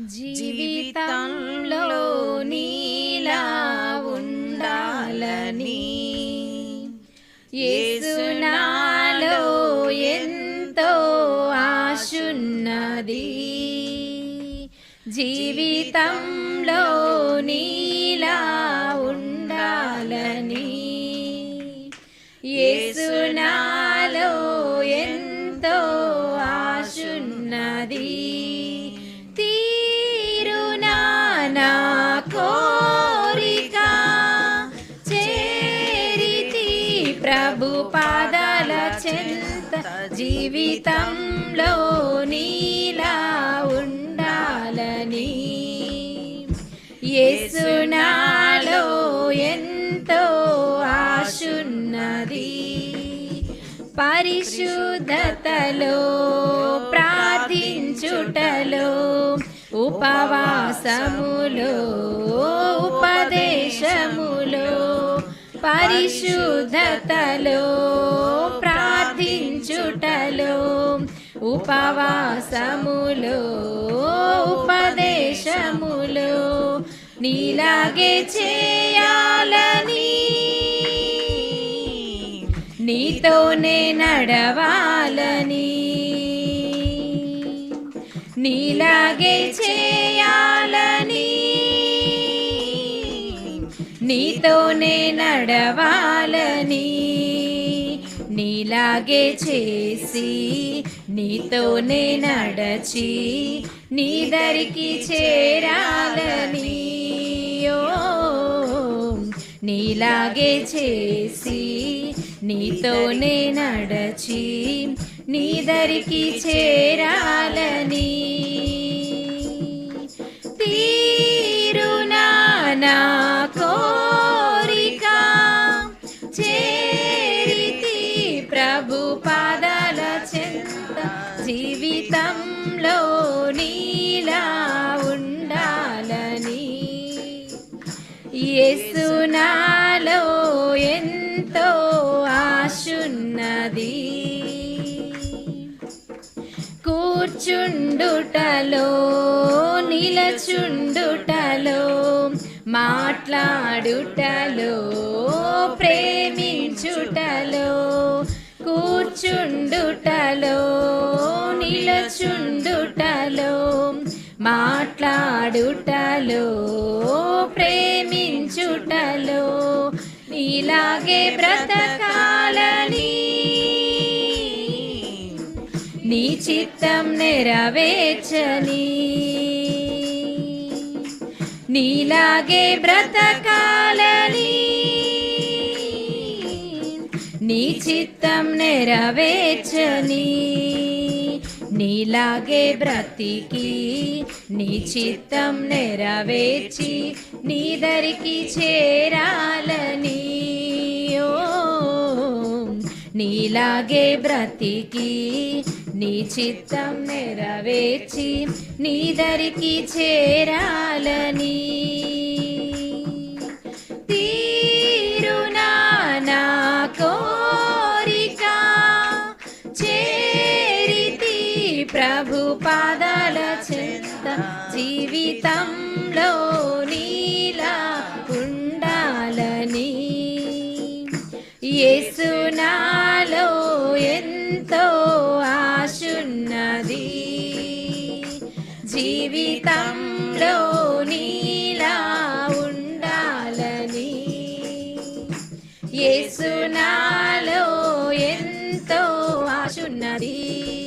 జీవితంలో నీలా ఉండాలని. యేసునాలో ఎంతో ఆశున్నది. జీవితంలో నీలా ఉండాలని ప్రభు పాదాల చెంత జీవితంలో నీలా ఉండాలని. యేసునాలో ఎంతో ఆశున్నది. పరిశుద్ధతలో ప్రార్థించుటలో ఉపవాసములో ఉపదేశములో పరిశుద్ధతలో ప్రార్థించుటలో ఉపవాసములో ఉపదేశములో నీలాగే చేయాలని. నీతోనే నడవాలని. నీలాగే చేయాలని నీతోనే నడవాలని నీలాగే చేసి నీతోనే నడచి నీ దరికి చేరాలని. నీలాగే చేసి నీతోనే నడచి నీ దరికి చేరాలని. యేసునాలో ఎంతో ఆశున్నది. కూర్చుండుటలో నిలచుండుటలో మాట్లాడుటలో ప్రేమించుటలో కూర్చుండుటలో నిలచుండు మాట్లాడుటలో ప్రేమించుటలో నీలాగే బ్రతకాలని. నీ చిత్తం నెరవేర్చని. నీలాగే బ్రతకాలని. నీ చిత్తం నెరవేర్చని. నీలాగే బ్రతికి నీ చిత్తం నెరవేర్చి నీదరికి చేరాలని. నీలాగే బ్రతికి నీ చిత్తం నెరవేర్చి నీదరికి చేరాలని. ప్రభు పాదాల జీవితంలో నీలా ఉండాలని. యేసునాలో ఎంతో ఆశున్నది. జీవితంలో నీలా ఉండాలని. యేసునాలో ఎంతో ఆశున్నది.